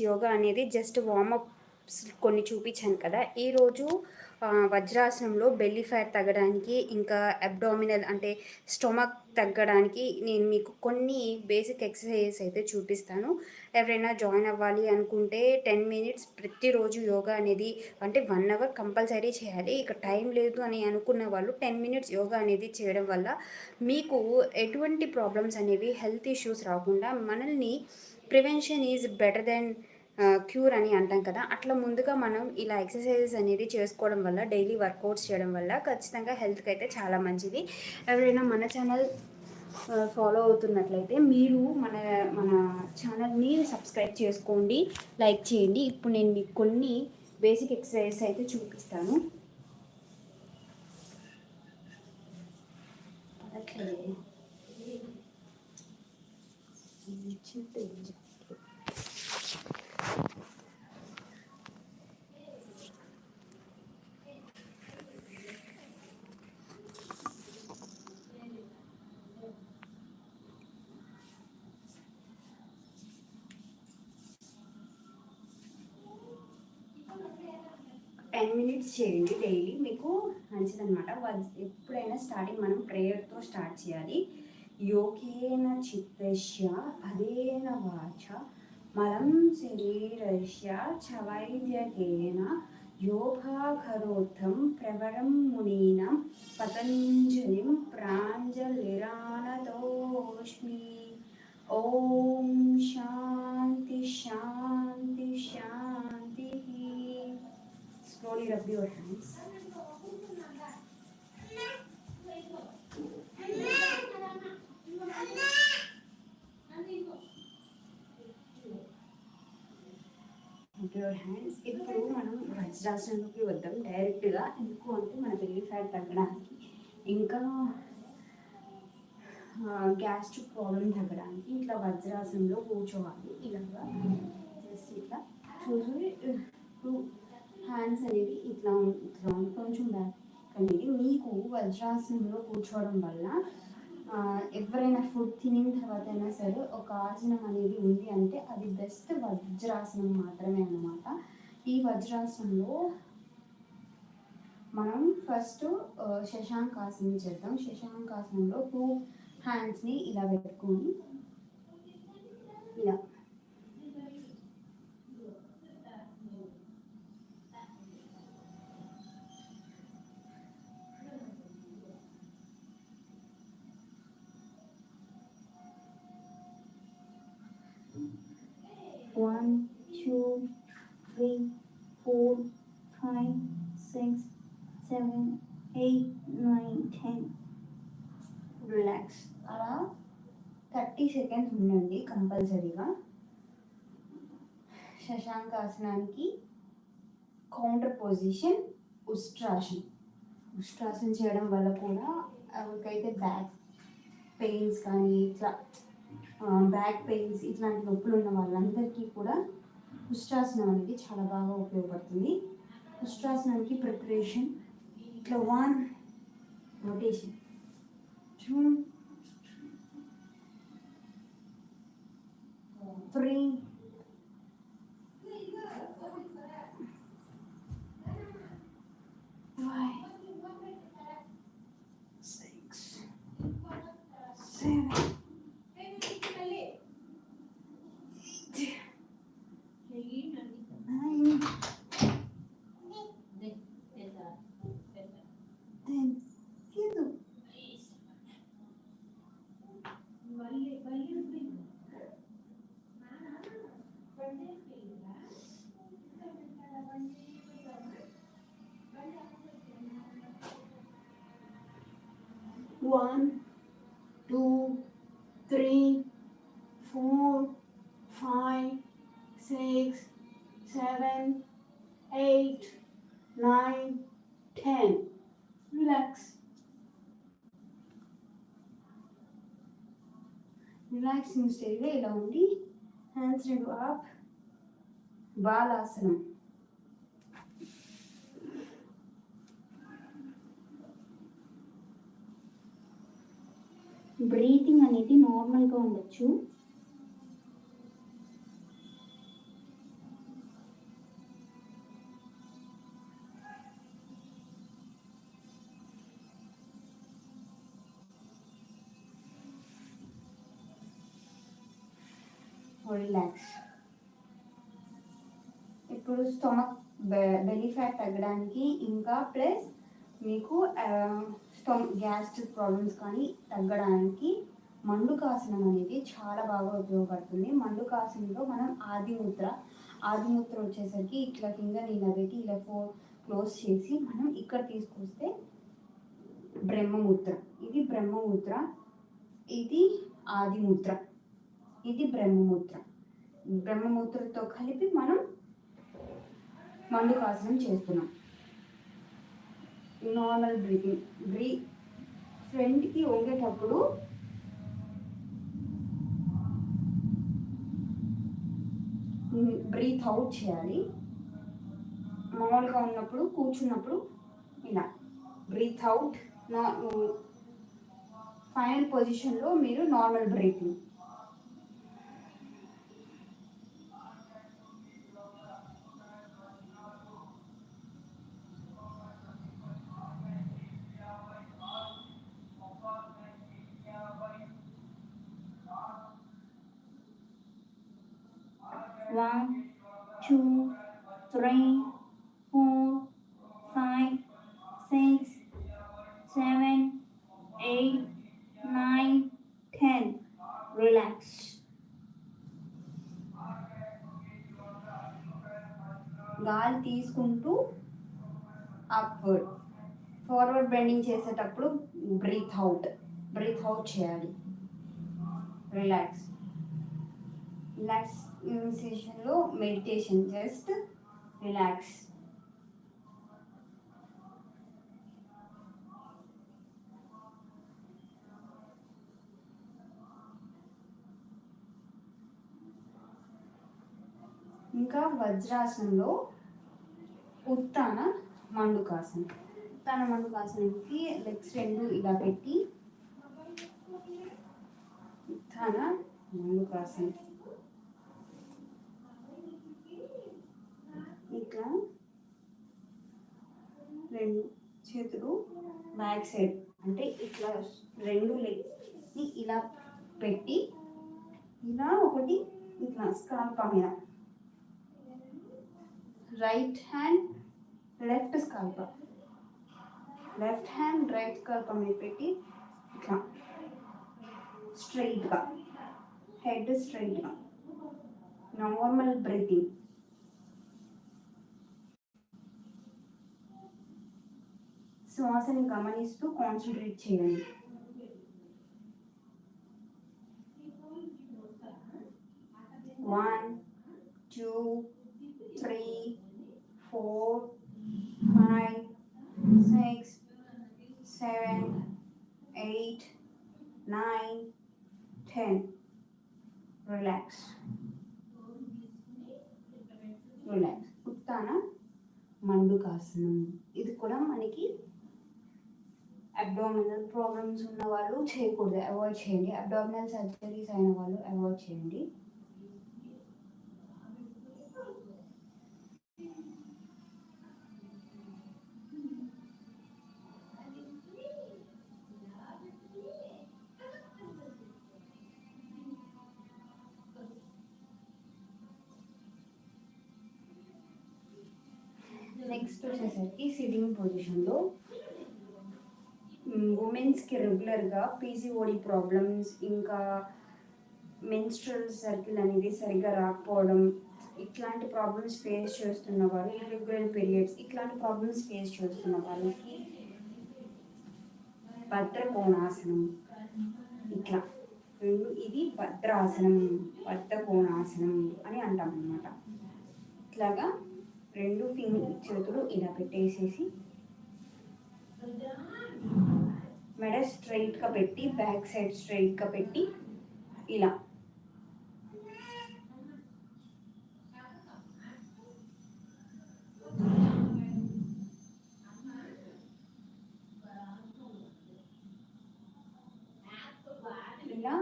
యోగా అనేది just warm up కొన్ని చూపించాను కదా. ఈరోజు వజ్రాసనంలో బెల్లీ ఫ్యాట్ తగ్గడానికి ఇంకా అబ్డామినల్ అంటే స్టొమక్ తగ్గడానికి నేను మీకు కొన్ని బేసిక్ ఎక్సర్సైజెస్ అయితే చూపిస్తాను. ఎవరైనా జాయిన్ అవ్వాలి అనుకుంటే టెన్ మినిట్స్ ప్రతిరోజు యోగా అనేది అంటే వన్ అవర్ కంపల్సరీ చేయాలి. ఇక టైం లేదు అని అనుకున్న వాళ్ళు టెన్ మినిట్స్ యోగా అనేది చేయడం వల్ల మీకు ఎటువంటి ప్రాబ్లమ్స్ అనేవి హెల్త్ ఇష్యూస్ రాకుండా మనల్ని prevention is better than cure అని అంటాం కదా. అట్లా ముందుగా మనం ఇలా ఎక్సర్సైజెస్ అనేది చేసుకోవడం వల్ల డైలీ వర్కౌట్స్ చేయడం వల్ల ఖచ్చితంగా హెల్త్కి అయితే చాలా మంచిది. ఎవరైనా మన ఛానల్ ఫాలో అవుతున్నట్లయితే మీరు మన మన ఛానల్ని సబ్స్క్రైబ్ చేసుకోండి లైక్ చేయండి. ఇప్పుడు నేను మీకు కొన్ని బేసిక్ ఎక్సర్సైజెస్ అయితే చూపిస్తాను. పడట్లేదు. టెన్ మినిట్స్ చేయండి డైలీ. మీకు మంచిదన్నమాట. ఎప్పుడైనా స్టార్టింగ్ మనం ప్రేయర్తో స్టార్ట్ చేయాలి. యోగేన చిత్తస్య పదేన వాచ మలం శరీరస్య చవైద్యకేన వైద్యకేన యోగాకరోత్తం ప్రవరం మునీనం పతంజలిం ప్రాంజలిరానతోష్మి ఓం rub your hands. Rub your hands. ఇప్పుడు మనం వజ్రాసనంలోకి వద్దాం డైరెక్ట్గా ఎందుకు అంటే మన బెల్లీ ఫ్యాట్ తగ్గడానికి ఇంకా గ్యాస్ట్రిక్ ప్రాబ్లం తగ్గడానికి ఇట్లా వజ్రాసనంలో కూర్చోవాలి ఇలాగా జస్ట్ ఇట్లా చూసి ఇప్పుడు హ్యాండ్స్ అనేది ఇట్లా ఇట్లా కొంచెం బ్యాక్ అనేది మీకు వజ్రాసనంలో కూర్చోవడం వల్ల ఎవరైనా ఫుడ్ తినిన తర్వాత అయినా సరే ఒక ఆసనం అనేది ఉంది అంటే అది బెస్ట్ వజ్రాసనం మాత్రమే అన్నమాట. ఈ వజ్రాసనంలో మనం ఫస్ట్ శశాంకాసనం చేద్దాం. శశాంకాసనంలో టూ హ్యాండ్స్ని ఇలా పెట్టుకొని ఇలా. One, two, three, four, five, six, seven, eight, nine, ten. Relax అలా థర్టీ సెకండ్స్ ఉండండి కంపల్సరీగా. శశాంక ఆసనానికి కౌంటర్ పొజిషన్ ఉస్ట్రాసన్ ఉస్ట్రాసన్ చేయడం వల్ల కూడా ఎవరికైతే బ్యాక్ పెయిన్స్ కానీ ఇట్లా బ్యాక్ పెయిన్స్ ఇట్లాంటి నొప్పులు ఉన్న వాళ్ళందరికీ కూడా ఉష్ట్రాసనం అనేది చాలా బాగా ఉపయోగపడుతుంది. ఉష్ట్రాసనానికి ప్రిపరేషన్ ఇట్లా one rotation two three one, two, three, four, five, six, seven, eight, nine, ten. Relax. Relaxing stay very lonely. Hands into up. Balasana. Breathing అనేది నార్మల్గా ఉండొచ్చు. Oh, రిలాక్స్ ఇప్పుడు స్టమక్ బెలీ ఫ్యాట్ తగ్గడానికి ఇంకా ప్లస్ మీకు uh, gastric problems కానీ తగ్గడానికి మండుకాసనం అనేది చాలా బాగా ఉపయోగపడుతుంది. మండుకాసనంలో మనం ఆదిముద్ర ఆదిముద్ర వచ్చేసరికి ఇట్లా ఫింగర్ ఇలా పెట్టి ఇలా ఫో క్లోజ్ చేసి మనం ఇక్కడ తీసుకొస్తే బ్రహ్మముద్ర ఇది బ్రహ్మముద్ర ఇది ఆదిముద్ర ఇది బ్రహ్మముద్ర బ్రహ్మముద్రతో కలిపి మనం మండుకాసనం చేస్తున్నాం. నార్మల్ బ్రీతింగ్ బ్రీ ఫ్రంట్కి వంగేటప్పుడు బ్రీత్ అవుట్ చేయాలి. మామూలుగా ఉన్నప్పుడు కూర్చున్నప్పుడు ఇలా. బ్రీత్ అవుట్ నా ఫైనల్ పొజిషన్లో మీరు normal breathing One, two, three, four, five, six, seven, eight, nine, ten. Relax. గాల్ తీసుకుంటూ అప్వర్డ్ ఫార్వర్డ్ బెండింగ్ చేసేటప్పుడు బ్రీత్ అవుట్ బ్రీత్ అవుట్ చేయాలి రిలాక్స్ రిలాక్స్ సెషన్లో మెడిటేషన్ జస్ట్ రిలాక్స్ ఇంకా వజ్రాసనంలో ఉత్తాన మండుకాసనం. ఉత్తాన మండుకాసనంకి లెగ్స్ రెండు ఇలా పెట్టి ఉత్తాన మండుకాసనం. ఇట్లా రెండు చేతులు బ్యాక్ సైడ్. అంటే ఇట్లా రెండు లెగ్స్ని ఇలా పెట్టి ఇలా ఒకటి ఇట్లా స్కాల్ప మీద. Right hand left scalp. Left hand right scalp మీద పెట్టి ఇట్లా స్ట్రైట్గా హెడ్ స్ట్రైట్గా. Normal breathing. శ్వాసని గమనిస్తూ కాన్సన్ట్రేట్ చేయండి. One two three four five six seven eight nine ten relax relax ఉత్తాన మండుకాసనం ఇది కూడా మనకి అబ్డామినల్ ప్రాబ్లమ్స్ ఉన్న వాళ్ళు చేయకూడదు. అవాయిడ్ చేయండి. అబ్డామినల్ సర్జరీస్ అయిన వాళ్ళు అవాయిడ్ చేయండి. నెక్స్ట్ వచ్చేసరికి సిట్టింగ్ పొజిషన్లో ఉమెన్స్కి రెగ్యులర్గా పీసీఓడి ప్రాబ్లమ్స్ ఇంకా మెన్స్ట్రల్ సర్కిల్ అనేది సరిగ్గా రాకపోవడం ఇట్లాంటి ప్రాబ్లమ్స్ ఫేస్ చేస్తున్న వారు ఇర్రెగ్యులర్ పీరియడ్స్ ఇట్లాంటి ప్రాబ్లమ్స్ ఫేస్ చేస్తున్న వాళ్ళకి భద్రకోణాసనం. ఇట్లా. రెండు ఇది భద్రాసనం భద్రకోణాసనం అని అంటాం అనమాట ఇట్లాగా రెండు ఫింగ్ చేతులు ఇలా పెట్టేసేసి మెడ స్ట్రైట్గా పెట్టి బ్యాక్ సైడ్ స్ట్రైట్గా పెట్టి ఇలా. ఇలా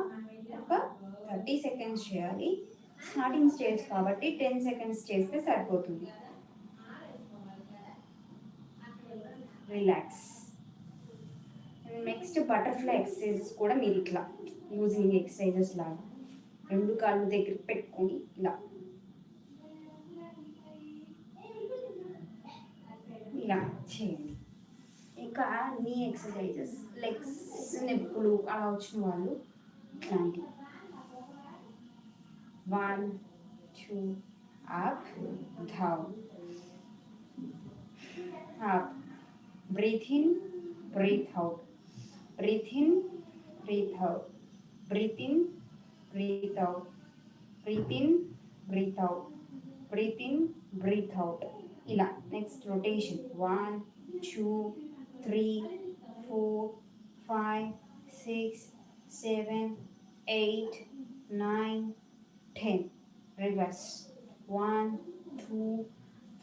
ఒక థర్టీ సెకండ్స్ చేయాలి. స్టార్టింగ్ స్టేజ్ కాబట్టి టెన్ సెకండ్స్ చేస్తే సరిపోతుంది. రిలాక్స్ నెక్స్ట్ బటర్ఫ్లై ఎక్సర్సైజెస్ కూడా మీరు ఇట్లా యూజింగ్ ఎక్సర్సైజెస్ లాగా. రెండు కాళ్ళు దగ్గర పెట్టుకొని ఇలా. ఇలా చేయండి. ఇంకా నీ ఎక్సర్సైజెస్ లెగ్స్ నెప్పులు అలా వచ్చిన వాళ్ళు ఇట్లాంటి one two up down up breathe in breathe out breathe in breathe out breathe in breathe out breathe in breathe out breathe in breathe out ఇలా next rotation one two three four five six seven eight nine ten reverse one two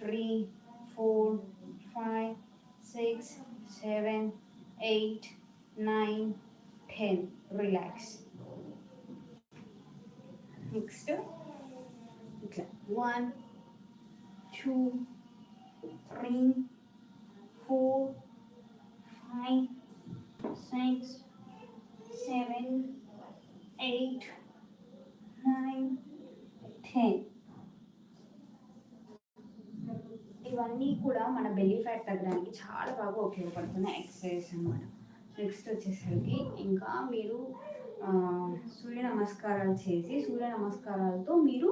three four five, six, seven, eight, nine, ten. Relax. Next, one, two, three, four, five, six, seven, eight, nine, ten. ఇవన్నీ కూడా మన belly fat తగ్గడానికి చాలా బాగా ఉపయోగపడుతుంది exercise అనమాట next వచ్చేసరికి ఇంకా మీరు సూర్య నమస్కారాలు చేసి సూర్య నమస్కారాలతో మీరు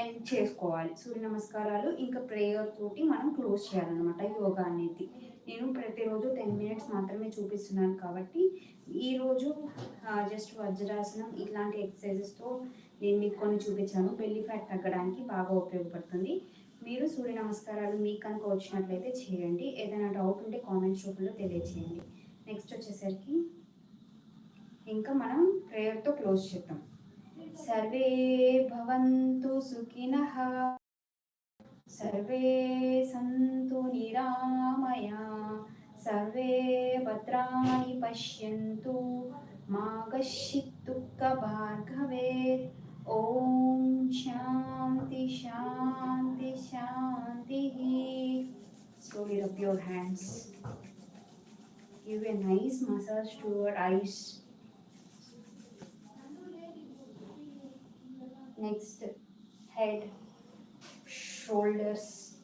ఎండ్ చేసుకోవాలి. సూర్య నమస్కారాలు ఇంకా ప్రేయర్ తోటి మనం క్లోజ్ చేయాలన్నమాట. యోగా అనేది. నేను ప్రతిరోజు టెన్ మినిట్స్ మాత్రమే చూపిస్తున్నాను కాబట్టి ఈరోజు జస్ట్ వజ్రాసనం ఇట్లాంటి ఎక్సర్సైజెస్తో నేను మీకు కొన్ని చూపించాను. బెల్లి ఫ్యాట్ తగ్గడానికి బాగా ఉపయోగపడుతుంది. మీరు సూర్య నమస్కారాలు మీకు కనుక వచ్చినట్లయితే చేయండి. ఏదైనా డౌట్ ఉంటే కామెంట్స్ రూపంలో తెలియచేయండి. నెక్స్ట్ వచ్చేసరికి ఇంకా మనం ప్రేయర్తో క్లోజ్ చేద్దాం. సర్వే భవంతు సుఖిన सर्वे सन्तु निरामया सर्वे भद्राणि पश्यन्तु मा कश्चित् ॐ शान्ति शान्ति शान्तिः Slowly rub your hands. Give a nice massage to your eyes. Next, head. Shoulders,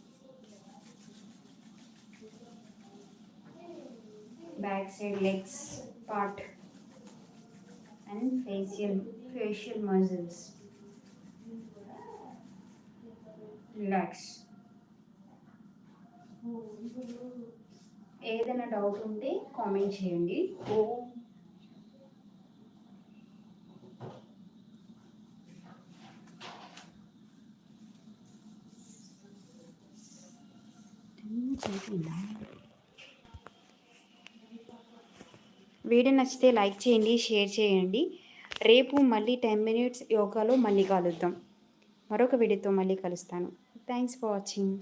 back side legs part, and facial facial muscles. Relax. ఏదైనా డౌట్ ఉంటే కామెంట్ చేయండి ఓ వీడియో నచ్చితే లైక్ చేయండి షేర్ చేయండి. రేపు మళ్ళీ టెన్ మినిట్స్ యోగాలో మళ్ళీ కలుద్దాం. మరొక వీడియోతో మళ్ళీ కలుస్తాను. Thanks for watching